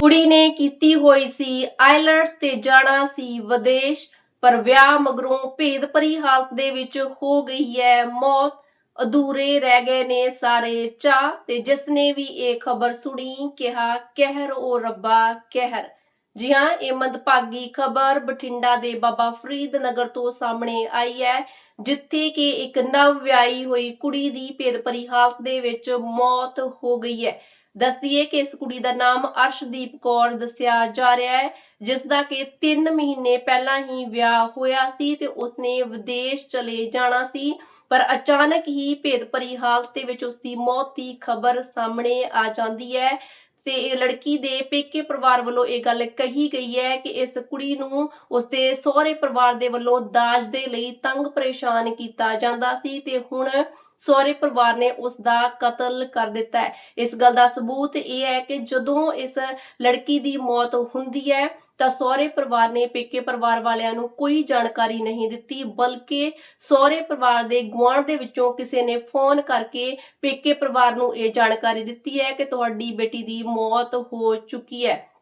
ਕੁੜੀ ਨੇ ਕੀਤੀ ਹੋਈ ਸੀ ਆਈਲੈਟਸ ਤੇ ਜਾਣਾ ਸੀ ਵਿਦੇਸ਼, ਪਰ ਵਿਆਹ ਮਗਰੋਂ ਭੇਦ ਭਰੀ ਹਾਲਤ ਦੇ ਵਿੱਚ ਹੋ ਗਈ ਹੈ ਮੌਤ। ਅਧੂਰੇ ਰਹਿ ਗਏ ਨੇ ਸਾਰੇ ਚਾ ਤੇ ਜਿਸ ਨੇ ਵੀ ਇਹ ਖਬਰ ਸੁਣੀ, ਕਿਹਾ, ਕਹਿਰ ਉਹ ਰੱਬਾ, ਕਹਿਰ। ਜੀ ਹਾਂ ਇਹ ਮੰਦਭਾਗੀ ਖਬਰ ਬਠਿੰਡਾ ਦੇ ਬਾਬਾ ਫਰੀਦ ਨਗਰ ਤੋਂ ਸਾਹਮਣੇ ਆਈ ਹੈ, ਜਿੱਥੇ ਕਿ ਇੱਕ ਨਵ ਵਿਆਹੀ ਹੋਈ ਕੁੜੀ ਦੀ ਭੇਦ ਭਰੀ ਹਾਲਤ ਦੇ ਵਿੱਚ ਮੌਤ ਹੋ ਗਈ ਹੈ। ਦੱਸਦੀਏ ਕਿ ਇਸ ਕੁੜੀ ਦਾ ਨਾਮ ਅਰਸ਼ਦੀਪ ਕੌਰ ਦੱਸਿਆ ਜਾ ਰਿਹਾ ਹੈ ਜਿਸ ਦਾ ਕਿ 3 ਮਹੀਨੇ ਪਹਿਲਾਂ ਹੀ ਵਿਆਹ ਹੋਇਆ ਸੀ ਤੇ ਉਸਨੇ ਵਿਦੇਸ਼ ਚਲੇ ਜਾਣਾ ਸੀ, ਪਰ ਅਚਾਨਕ ਹੀ ਭੇਦ ਹਾਲਤ ਦੇ ਵਿੱਚ ਉਸ ਦੀ ਮੌਤ ਦੀ ਖਬਰ ਸਾਹਮਣੇ ਆ ਜਾਂਦੀ ਹੈ। ਤੇ ਇਹ ਲੜਕੀ ਦੇ ਪੇਕੇ ਪਰਿਵਾਰ ਵੱਲੋਂ ਇਹ ਗੱਲ ਕਹੀ ਗਈ ਹੈ ਕਿ ਇਸ ਕੁੜੀ ਨੂੰ ਉਸਦੇ ਸਹੁਰੇ ਪਰਿਵਾਰ ਦੇ ਵੱਲੋਂ ਦਾਜ ਦੇ ਲਈ ਤੰਗ ਪਰੇਸ਼ਾਨ ਕੀਤਾ ਜਾਂਦਾ ਸੀ ਤੇ ਹੁਣ ਸਹੁਰੇ ਪਰਿਵਾਰ ਨੇ ਉਸ ਦਾ ਕਤਲ ਕਰ ਦਿੱਤਾ ਹੈ। ਇਸ ਗੱਲ ਦਾ ਸਬੂਤ ਇਹ ਹੈ ਕਿ ਜਦੋਂ ਇਸ ਲੜਕੀ ਦੀ ਮੌਤ ਹੁੰਦੀ ਹੈ, ਤਾਂ ਸਹੁਰੇ ਪਰਿਵਾਰ ਨੇ ਪੇਕੇ ਪਰਿਵਾਰ ਵਾਲਿਆਂ ਨੂੰ ਕੋਈ ਜਾਣਕਾਰੀ ਨਹੀਂ ਦਿੱਤੀ, ਬਲਕਿ ਸਹੁਰੇ ਪਰਿਵਾਰ ਦੇ ਗੁਆਂਢ ਦੇ ਵਿੱਚੋਂ ਕਿਸੇ ਨੇ ਫੋਨ ਕਰਕੇ ਪੇਕੇ ਪਰਿਵਾਰ ਨੂੰ ਇਹ ਜਾਣਕਾਰੀ ਦਿੱਤੀ ਹੈ ਕਿ ਤੁਹਾਡੀ ਬੇਟੀ ਦੀ ਮੌਤ ਹੋ ਚੁੱਕੀ ਹੈ।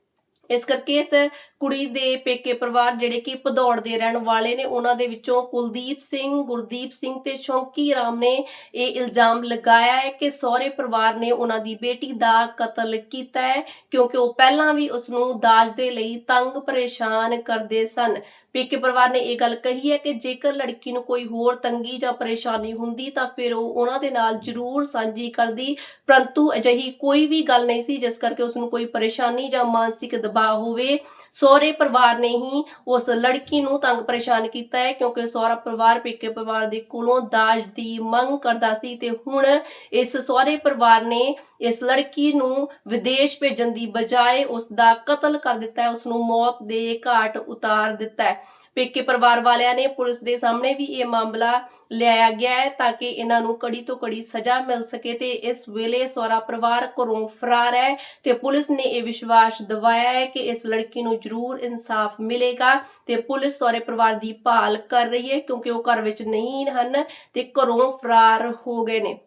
ਇਸ ਕਰਕੇ ਇਸ ਕੁੜੀ ਦੇ ਪੇਕੇ ਪਰਿਵਾਰ ਜਿਹੜੇ ਕਿ ਭਦੌੜ ਦੇ ਰਹਿਣ ਵਾਲੇ ਨੇ, ਉਹਨਾਂ ਦੇ ਵਿੱਚੋਂ ਕੁਲਦੀਪ ਸਿੰਘ, ਗੁਰਦੀਪ ਸਿੰਘ ਤੇ ਸ਼ੌਂਕੀ ਰਾਮ ਨੇ ਇਹ ਇਲਜ਼ਾਮ ਲਗਾਇਆ ਹੈ ਕਿ ਸਹੁਰੇ ਪਰਿਵਾਰ ਨੇ ਉਹਨਾਂ ਦੀ ਬੇਟੀ ਦਾ ਕਤਲ ਕੀਤਾ ਹੈ, ਕਿਉਂਕਿ ਉਹ ਪਹਿਲਾਂ ਵੀ ਉਸ ਨੂੰ ਦਾਜ ਦੇ ਲਈ ਤੰਗ ਪਰੇਸ਼ਾਨ ਕਰਦੇ ਸਨ। ਪੇਕੇ ਪਰਿਵਾਰ ਨੇ ਇਹ ਗੱਲ ਕਹੀ ਹੈ ਕਿ ਜੇਕਰ ਲੜਕੀ ਨੂੰ ਕੋਈ ਹੋਰ ਤੰਗੀ ਜਾਂ ਪਰੇਸ਼ਾਨੀ ਹੁੰਦੀ ਤਾਂ ਫਿਰ ਉਹ ਉਹਨਾਂ ਦੇ ਨਾਲ ਜ਼ਰੂਰ ਸਾਂਝੀ ਕਰਦੀ, ਪਰੰਤੂ ਅਜਿਹੀ ਕੋਈ ਵੀ ਗੱਲ ਨਹੀਂ ਸੀ, ਜਿਸ ਕਰਕੇ ਉਸ ਨੂੰ ਕੋਈ ਪਰੇਸ਼ਾਨੀ ਜਾਂ ਮਾਨਸਿਕ ਦਬਾਅ ਹੋਵੇ। ਸਹੁਰੇ ਪਰਿਵਾਰ ਨੇ ਹੀ ਉਸ ਲੜਕੀ ਨੂੰ ਤੰਗ ਪਰੇਸ਼ਾਨ ਕੀਤਾ ਹੈ ਕਿਉਂਕਿ ਸਹੁਰਾ ਪਰਿਵਾਰ ਪੇਕੇ ਪਰਿਵਾਰ ਦੇ ਕੋਲੋਂ ਦਾਜ ਦੀ ਮੰਗ ਕਰਦਾ ਸੀ ਤੇ ਹੁਣ ਇਸ ਸਹੁਰੇ ਪਰਿਵਾਰ ਨੇ ਇਸ ਲੜਕੀ ਨੂੰ ਵਿਦੇਸ਼ ਭੇਜਣ ਦੀ ਬਜਾਏ ਉਸ ਦਾ ਕਤਲ ਕਰ ਦਿੱਤਾ ਹੈ। ਉਸ ਨੂੰ ਮੌਤ ਦੇ ਘਾਟ ਉਤਾਰ ਦਿੱਤਾ ਹੈ। ਪੇਕੇ ਪਰਿਵਾਰ ਵਾਲਿਆਂ ਨੇ ਪੁਲਿਸ ਦੇ ਸਾਹਮਣੇ ਵੀ ਇਹ ਮਾਮਲਾ ਲਿਆਇਆ ਗਿਆ ਹੈ ਤਾਂ ਕਿ ਇਹਨਾਂ ਨੂੰ ਕੜੀ ਤੋਂ ਕੜੀ ਸਜ਼ਾ ਮਿਲ ਸਕੇ ਤੇ ਇਸ ਵੇਲੇ ਸਹੁਰਾ ਪਰਿਵਾਰ ਘਰੋਂ ਫਰਾਰ ਹੈ ਤੇ ਪੁਲਿਸ ਨੇ ਇਹ ਵਿਸ਼ਵਾਸ ਦਿਵਾਇਆ ਹੈ ਕਿ ਇਸ ਲੜਕੀ ਨੂੰ ਜ਼ਰੂਰ ਇਨਸਾਫ ਮਿਲੇਗਾ ਤੇ ਪੁਲਿਸ ਸਹੁਰੇ ਪਰਿਵਾਰ ਦੀ ਭਾਲ ਕਰ ਰਹੀ ਹੈ ਕਿਉਂਕਿ ਉਹ ਘਰ ਵਿੱਚ ਨਹੀਂ ਹਨ ਤੇ ਘਰੋਂ ਫਰਾਰ ਹੋ ਗਏ ਨੇ।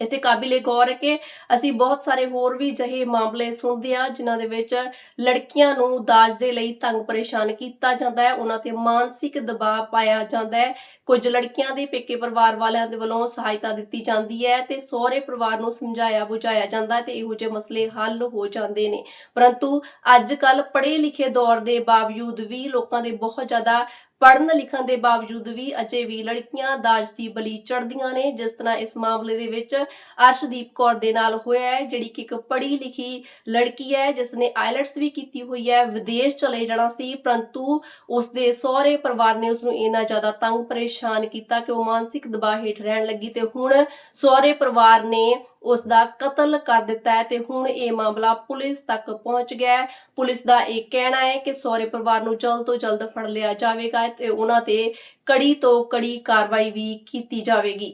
ਇੱਥੇ ਕਾਬਿਲੇ ਗੌਰ ਹੈ ਕਿ ਅਸੀਂ ਬਹੁਤ ਸਾਰੇ ਹੋਰ ਵੀ ਜਹੇ ਮਾਮਲੇ ਸੁਣਦੇ ਹਾਂ, ਜਿਨ੍ਹਾਂ ਦੇ ਵਿੱਚ ਲੜਕੀਆਂ ਨੂੰ ਦਾਜ ਦੇ ਲਈ ਤੰਗ ਪਰੇਸ਼ਾਨ ਕੀਤਾ ਜਾਂਦਾ ਹੈ। ਉਹਨਾਂ ਤੇ ਮਾਨਸਿਕ ਦਬਾਅ ਪਾਇਆ ਜਾਂਦਾ ਹੈ। ਕੁਝ ਲੜਕੀਆਂ ਦੇ ਪੇਕੇ ਪਰਿਵਾਰ ਵਾਲਿਆਂ ਦੇ ਵੱਲੋਂ ਸਹਾਇਤਾ ਦਿੱਤੀ ਜਾਂਦੀ ਹੈ ਤੇ ਸਹੁਰੇ ਪਰਿਵਾਰ ਨੂੰ ਸਮਝਾਇਆ ਬੁਝਾਇਆ ਜਾਂਦਾ ਹੈ ਤੇ ਇਹੋ ਜਿਹੇ ਮਸਲੇ ਹੱਲ ਹੋ ਜਾਂਦੇ ਨੇ। ਪਰੰਤੂ ਅੱਜ ਕੱਲ ਪੜ੍ਹੇ ਲਿਖੇ ਦੌਰ ਦੇ ਬਾਵਜੂਦ ਵੀ ਲੋਕਾਂ ਦੇ ਬਹੁਤ ਜ਼ਿਆਦਾ ਪੜਨ ਲਿਖਣ ਦੇ ਬਾਵਜੂਦ ਵੀ ਅਜੇ ਵੀ ਲੜਕੀਆਂ ਦਾਜ ਦੀ ਬਲੀ ਚੜ੍ਹਦੀਆਂ ਨੇ, ਜਿਸ ਤਰ੍ਹਾਂ ਇਸ ਮਾਮਲੇ ਦੇ ਵਿੱਚ ਅਰਸ਼ਦੀਪ ਕੌਰ ਦੇ ਨਾਲ ਹੋਇਆ ਹੈ, ਜਿਹੜੀ ਕਿ ਇੱਕ ਪੜ੍ਹੀ ਲਿਖੀ ਲੜਕੀ ਹੈ, ਜਿਸ ਨੇ ਆਇਲਟਸ ਵੀ ਕੀਤੀ ਹੋਈ ਹੈ, ਵਿਦੇਸ਼ ਚਲੇ ਜਾਣਾ ਸੀ, ਪਰੰਤੂ ਉਸ ਦੇ ਸਹੁਰੇ ਪਰਿਵਾਰ ਨੇ ਉਸ ਨੂੰ ਇੰਨਾ ਜ਼ਿਆਦਾ ਤੰਗ ਪਰੇਸ਼ਾਨ ਕੀਤਾ ਕਿ ਉਹ ਮਾਨਸਿਕ ਦਬਾਅ ਹੇਠ ਰਹਿਣ ਲੱਗੀ ਤੇ ਹੁਣ ਸਹੁਰੇ ਪਰਿਵਾਰ ਨੇ ਉਸ ਦਾ ਕਤਲ ਕਰ ਦਿੱਤਾ ਹੈ ਤੇ ਹੁਣ ਇਹ ਮਾਮਲਾ ਪੁਲਿਸ ਤੱਕ ਪਹੁੰਚ ਗਿਆ ਹੈ। ਪੁਲਿਸ ਦਾ ਇਹ ਕਹਿਣਾ ਹੈ ਕਿ ਸਹੁਰੇ ਪਰਿਵਾਰ ਨੂੰ ਜਲਦ ਤੋਂ ਜਲਦ ਫੜ ਲਿਆ ਜਾਵੇਗਾ ਤੇ ਉਹਨਾਂ ਤੇ ਕੜੀ ਤੋਂ ਕੜੀ ਕਾਰਵਾਈ ਵੀ ਕੀਤੀ ਜਾਵੇਗੀ।